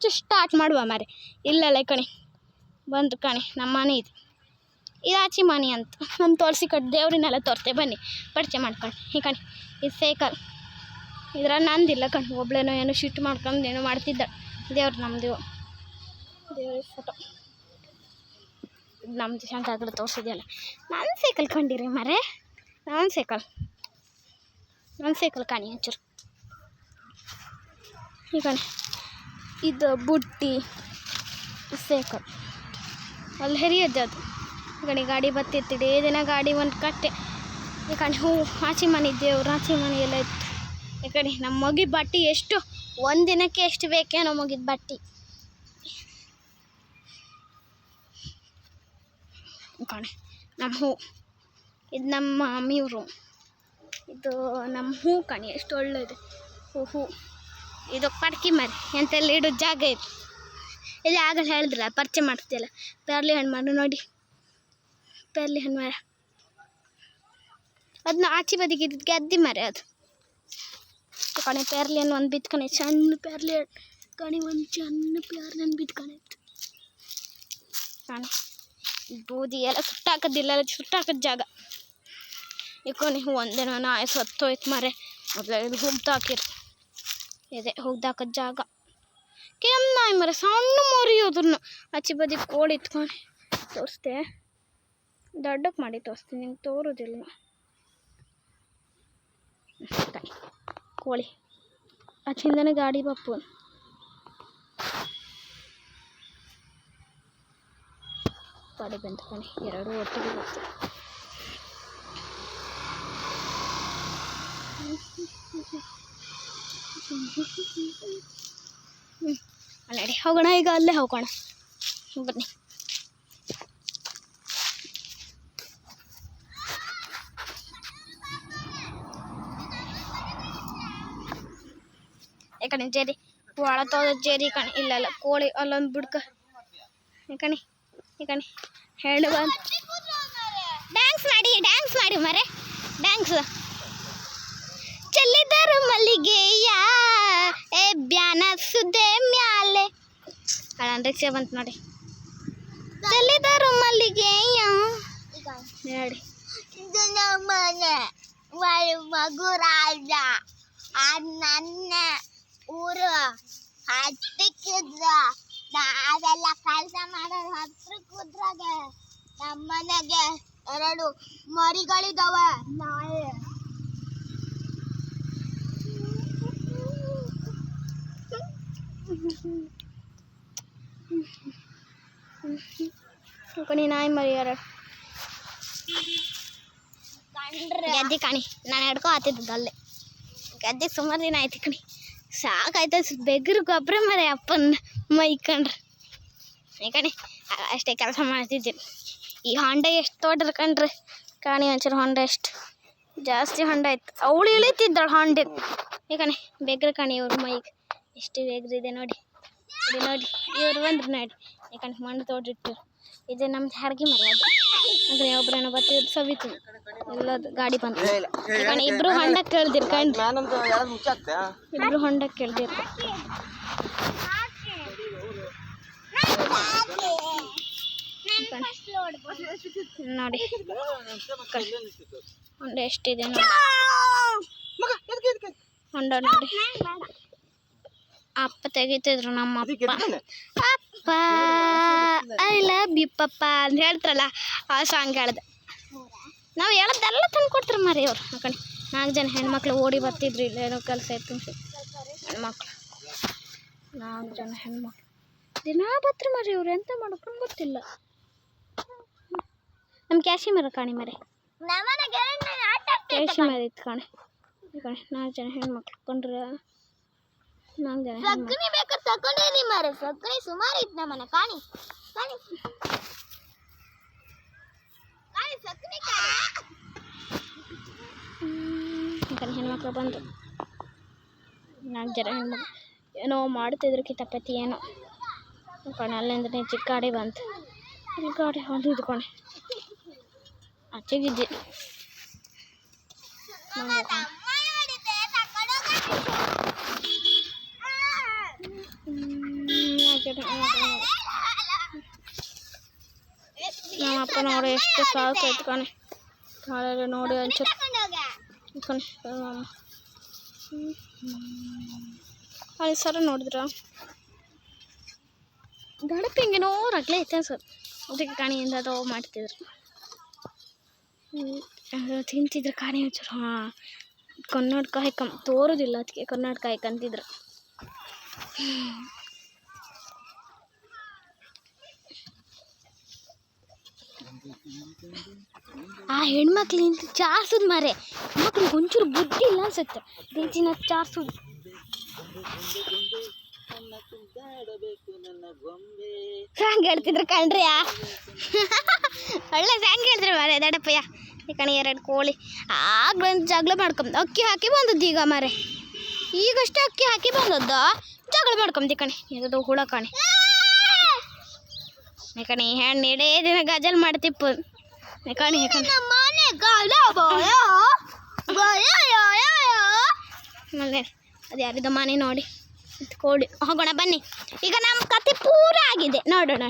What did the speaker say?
First start ಮಾಡುವ ಮಾರೆ. ಇಲ್ಲಲ್ಲ ಕಣೆ. ಬಂತು ಕಣೆ, ನಮ್ಮ ಮನೆ ಇದು. ಇದು ಮನೆ ಅಂತ. ನಮ್ಮ ತೋರಿಸಿ ಕಟ್, ದೇವ್ರನ್ನೆಲ್ಲ ತೋರ್ತೆ, ಬನ್ನಿ. ಪರಿಚಯ ಮಾಡ್ಕೊಂಡು ಈ ಕಣೆ ಇದು ಸೈಕಲ್. ಇದ್ರ ನಂದಿಲ್ಲ ಕಣ್. ಒಬ್ಳೇನೋ ಏನೋ ಶಿಟ್ ಮಾಡ್ಕೊಂಡು ಏನೋ ಮಾಡ್ತಿದ್ದ. ದೇವ್ರು ನಮ್ದು. ದೇವ್ರ ಫೋಟೋ ನಮ್ಮದು ಶಂಕರ ತೋರಿಸಿದ್ಯಲ್ಲ. ನನ್ನ ಸೈಕಲ್ ಕಂಡಿರಿ ಮರೆ. ನನ್ನ ಸೈಕಲ್. ನನ್ನ ಸೈಕಲ್ ಕಾಣಿ ಹಚ್ಚರು ಈ ಕಣೆ. ಇದು ಬುಟ್ಟಿ. ಸೇಕ ಅಲ್ಲಿ ಹೆರಿಯದ್ದು ಅದು. ಕಡೆ ಗಾಡಿ ಬತ್ತಿತ್ತಿಡಿ ದಿನ ಗಾಡಿ ಒಂದು ಕಟ್ಟೆ. ಈ ಹೂ, ಆಚೆ ಮನೆ ದೇವ್ರು ಆಚೆ ಮನೆ ಎಲ್ಲ ಇತ್ತು. ಈ ಕಡೆ ನಮ್ಮ ಮಗಿ ಬಟ್ಟೆ ಎಷ್ಟು, ಒಂದು ದಿನಕ್ಕೆ ಎಷ್ಟು ಬೇಕೇನೋ ಮಗಿದ ಬಟ್ಟೆ. ಕಣೆ ನಮ್ಮ ಹೂ. ಇದು ನಮ್ಮ ಮಮ್ಮಿಯವರು ಇದು ನಮ್ಮ ಹೂ ಕಣೆ, ಎಷ್ಟು ಒಳ್ಳೆಯದು ಹೂ ಹೂ. ಇದು ಪಡ್ಕಿ ಮರಿ ಎಂತೆಲ್ಲ ಇಡೋ ಜಾಗ ಇದು ಇಲ್ಲಿ ಆಗಲ್ಲ ಹೇಳಿದ್ರಲ್ಲ, ಪರಿಚಯ ಮಾಡ್ತೀಯಲ್ಲ, ಪೇರ್ಲಿ ಹಣ್ಣು ಮರ ನೋಡಿ. ಪೇರ್ಲಿ ಹಣ್ಣು ಮರ ಅದನ್ನ ಆಚೆ ಬದಿಗೆ ಇದ್ದಕ್ಕೆ ಅದ್ದಿ ಮರ ಅದು. ಕಣೆ ಪೇರ್ಲಿ ಹಣ್ಣು ಒಂದು ಬಿತ್ಕೊಣೆ ಸಣ್ಣ ಪೇರ್ಲಿ ಹಣ್ಣು ಕಣೆ, ಒಂದು ಸಣ್ಣ ಪೇರ್ಲಿ ಹಣ್ಣು ಬಿತ್ಕೊಣೆ ಕಣೆ ಬೂದಿ ಎಲ್ಲ ಸುಟ್ಟಾಕದಿಲ್ಲ ಸುಟ್ಟಾಕದ ಜಾಗ. ಇಕ್ಕೊನಿ ಒಂದೇನೋ ನಾಯಿ ಸತ್ತೋಯ್ತು ಮರೆ. ಮೊದಲ ಇದು ಹುಗ್ದಾಕಿರು ಇದೆ, ಹೋಗ್ದಾಕ ಜಾಗ. ನಾಯಿ ಮರ, ಸಣ್ಣ ಮರಿ ಅದ್ರನ್ನ ಆಚೆ ಬದಿ ಕೋಳಿ ಇತ್ಕೊಂಡು ತೋರಿಸ್ದೆ. ದೊಡ್ಡಕ್ಕೆ ಮಾಡಿ ತೋರಿಸ್ತೀನಿ, ನಿಂಗೆ ತೋರೋದಿಲ್ಲ. ಕೋಳಿ. ಆಚಿಂದನೇ ಗಾಡಿ ಬಪ್ಪು ಗಾಡಿ ಬಂತು ಕಣಿ ಎರಡು ಒಟ್ಟಿಗೆ ಬರ್ತದೆ ಹ್ಞೂ ಅಲ್ಲಡಿ ಹೋಗೋಣ ಈಗ, ಅಲ್ಲೇ ಹೋಗೋಣ. ಬನ್ನಿ. ಯಾಕಣಿ ಕಣೆ, ಜೇರಿ. ಒಳ ತೋದ ಜೇರಿ ಕಣಿ, ಇಲ್ಲ ಇಲ್ಲ, ಕೋಳಿ ಅಲ್ಲೊಂದು ಬಿಡ್ಕ. ಯಾಕಣಿ ಯಾಕಣಿ ಹೆಣ್ಣು ಬಂದು ಡ್ಯಾನ್ಸ್ ಮಾಡಿ ಡ್ಯಾನ್ಸ್ ಮಾಡಿ ಮರೆ. ಡ್ಯಾನ್ಸ್ ಮಲ್ಲಿಗೆಯ ಏ ಬ್ಯಾನ ಸುದ್ದೆ ಮ್ಯಾಲೆ ರಿಕ್ಷಾ ಬಂತು ನೋಡಿ. ಚೆಲ್ಲಿದರು ಮಲ್ಲಿಗೆಯ. ನೋಡಿ. ಮಗು ರಾಜ ನನ್ನ ಊರು ಹತ್ತಿಕ್ಕಿದ್ರ, ನಾವೆಲ್ಲ ಕೆಲಸ ಮಾಡೋದು ಹತ್ರ ಕೂದ್ರಾಗ ನಮ್ಮನೆಗೆ ಎರಡು ಮರಿಗಳಿದಾವ. ನಾಯಿ ಮರಿ ಎರಡು ಕಂಡ್ರೆ ಗೆದ್ದಿ ಕಾಣಿ. ನಾನು ಹಿಡ್ಕೊ ಆತಿದ್ದು ಅಲ್ಲೇ. ಗದ್ದೆ ಸುಮಾರು ದಿನ ಆಯ್ತು ಕಣಿ. ಸಾಕಾಯ್ತು ಬೆಗ್ರು ಗೊಬ್ಬರ ಮರೆ ಅಪ್ಪನ ಮೈ ಕಂಡ್ರೆ. ಈ ಕಣಿ, ಅಷ್ಟೇ ಕೆಲಸ ಮಾಡ್ತಿದ್ದೀನಿ ಈ ಹೊಂಡ ಎಷ್ಟು ತೋಡ್ರಿ ಕಣ್ರಿ ಕಾಣಿ ಒಂಚೂರು ಹೊಂಡ ಎಷ್ಟು? ಜಾಸ್ತಿ ಹೊಂಡ ಆಯ್ತು. ಅವಳು ಇಳಿತಿದ್ದಾಳು ಹೊಂಡ ಈ ಕಣಿ, ಬೆಗ್ರು ಕಣಿ ಇವ್ರ ಮೈಗೆ. ಎಷ್ಟು ಇದೆ ನೋಡಿ. ಇದು ನೋಡಿ ಇವ್ರು ಬಂದ್ರು ನೋಡಿ. ಯಾಕಂದ್ರೆ ಮಣ್ಣು ತೋಡಿಟ್ಟು ಇದು ನಮ್ದು ಹರಗಿ ಮರ ಅದು. ಅಂದ್ರೆ ಏನೋ ಬರ್ತಿದ್ರು ಸವಿತು. ಎಲ್ಲದು ಗಾಡಿ ಬಂತು. ಯಾಕಂದ್ರೆ ಇಬ್ರು ಹೊಂಡಕ್ಕೆ ಕೇಳ್ದಿರ್ ಕಂಡ್ರಿ ಇಬ್ರು ಹೊಂಡಕ್ಕೆ ಕೇಳ್ದಿರ್. ನೋಡಿ. ಹೊಂಡ ಎಷ್ಟಿದೆ ನೋಡಿ. ಹೊಂಡ ನೋಡಿ. ಅಪ್ಪ ತೆಗಿತಿದ್ರು ನಮ್ಮ ಅಪ್ಪ ಅಪ್ಪ ಐ ಲವ್ ಯು ಪಪ್ಪ ಅಂತ ಹೇಳ್ತಾರಲ್ಲ ಆ ಸಾಂಗ್ ಹೇಳ್ದೆ. ನಾವು ಹೇಳದ್ದೆಲ್ಲ ತಂದು ಕೊಡ್ತಾರೆ ಮರಿ ಅವ್ರು ಅಕಡೆ ನಾಲ್ಕು ಜನ ಹೆಣ್ಮಕ್ಳು ಓಡಿ ಬರ್ತಿದ್ರು ಇಲ್ಲ ಏನೋ ಕೆಲಸ ಇತ್ತು ಹೆಣ್ಮಕ್ಳು. ನಾಲ್ಕು ಜನ ಹೆಣ್ಮಕ್ಳು. ದಿನ ಬತ್ರ ಮರಿ ಇವ್ರು ಎಂತ ಮಾಡ್ಕೊಂಡು ಗೊತ್ತಿಲ್ಲ. ನಮ್ಮ ಕ್ಯಾಶಿ ಮರ ಕಾಣಿ ಮರಿ ಕ್ಯಾಶಿ ಮರ ಇತ್ತು ಕಾಣೆ. ಕಾಣೆ ಕಣೆ ನಾಲ್ಕು ಜನ ಹೆಣ್ಮಕ್ಳು ಕೊಂಡ್ರೆ ಹೆಣ್ಮಕ್ಳು ಸಗಣಿ ಬೇಕಾದ್ರೆ ತಗೊಂಡೇನಿ ಮಾರೆ. ಸಗಣಿ ಸುಮಾರು ಇತ್ತು ನಮ್ಮನೆ ಕಾಣಿ. ಕಾಣಿ. ಕಾಣಿ ಸಗಣಿ ಯಾಕಂದ್ರೆ ಹೆಣ್ಮಕ್ಳು ಬಂದು. ನಾಲ್ಕು ಜನ ಹೆಣ್ಮಕ್ಳು. ಏನೋ ಮಾಡ್ತಿದ್ರು ಕಿತಪತಿ ಏನೋ. ಕಣ ಅಲ್ಲಿಂದ್ರೆ ಚಿಕ್ಕ ಗಾಡಿ ಬಂತು ಇಲ್ಲಿ ಗಾಡಿ ಹೊಂದು ಇದ್ಕೊಂಡೆ ಆಚೆಗಿದ್ದೆ ನಮ್ಮ ಅಪ್ಪ ನೋಡಿ ಎಷ್ಟು ಸಾಕು ಕಾಣೆ. ನಾಳೆ ನೋಡಿ ಕಣೆ ಅಲ್ಲಿ ಸರ ನೋಡಿದ್ರ? ದಡಪ್ ಹಿಂಗೇನೋ ರಗ್ಲೆ ಐತೆ ಸರ್ ಅದಕ್ಕೆ ಕಾಣಿಯಿಂದ ಅದು ಮಾಡ್ತಿದ್ರು. ತಿಂತಿದ್ರು ಕಾಣಿ ಹಚ್ಚರು ಹಾಂ. ಕನ್ನಡಕ ಹಾಕಂ ತೋರೋದಿಲ್ಲ ಅದಕ್ಕೆ ಕನ್ನಡಕ ಹಾಕಂತಿದ್ರು. ಆ ಹೆಣ್ಮಕ್ಳು ಇಂತ ಚಾರ್ಸದ್ ಮಾರೆ. ಮಕ್ಳಿಗೆ ಒಂಚೂರು ಬುದ್ಧಿ ಇಲ್ಲ ಅನ್ಸುತ್ತೆ. ದಿನ ಚಾರ್ಸೋದು. ಸಾಂಗ್ ಹೇಳ್ತಿದ್ರು ಕಣ್ರಿ ಒಳ್ಳೆ ಸಾಂಗ್ ಹೇಳ್ತಾರೆ ಮಾರೆ, ದಡಪ್ಪಯ್ಯ. ಕಣಿ ಎರಡು ಕೋಳಿ. ಆಗ ಬಂದು ಜಗಳ ಮಾಡ್ಕೊಂಬ ಅಕ್ಕಿ ಹಾಕಿ ಬಂದದ್ದು ಈಗ ಮಾರೆ. ಈಗಷ್ಟೇ ಅಕ್ಕಿ ಹಾಕಿ ಬಂದದ್ದು. ಜಗಳ ಮಾಡ್ಕೊಂಬಿ ಕಣೆ. ಯಾವುದೋ ಹುಳ ಕಣಿ. ಈ ಕಣಿ, ಹೆಣ್ಣು ಇಡೇ ದಿನ ಗಜಲ್ ಮಾಡ್ತಿಪ್ಪು. ಯಾಕಣಿ ಮನೆ ನೋಡಿ ಕೋಡಿ ಹೋಗೋಣ ಬನ್ನಿ. ಈಗ ನಮ್ಮ ಕತೆ ಪೂರ ಆಗಿದೆ. ನೋಡೋಣ.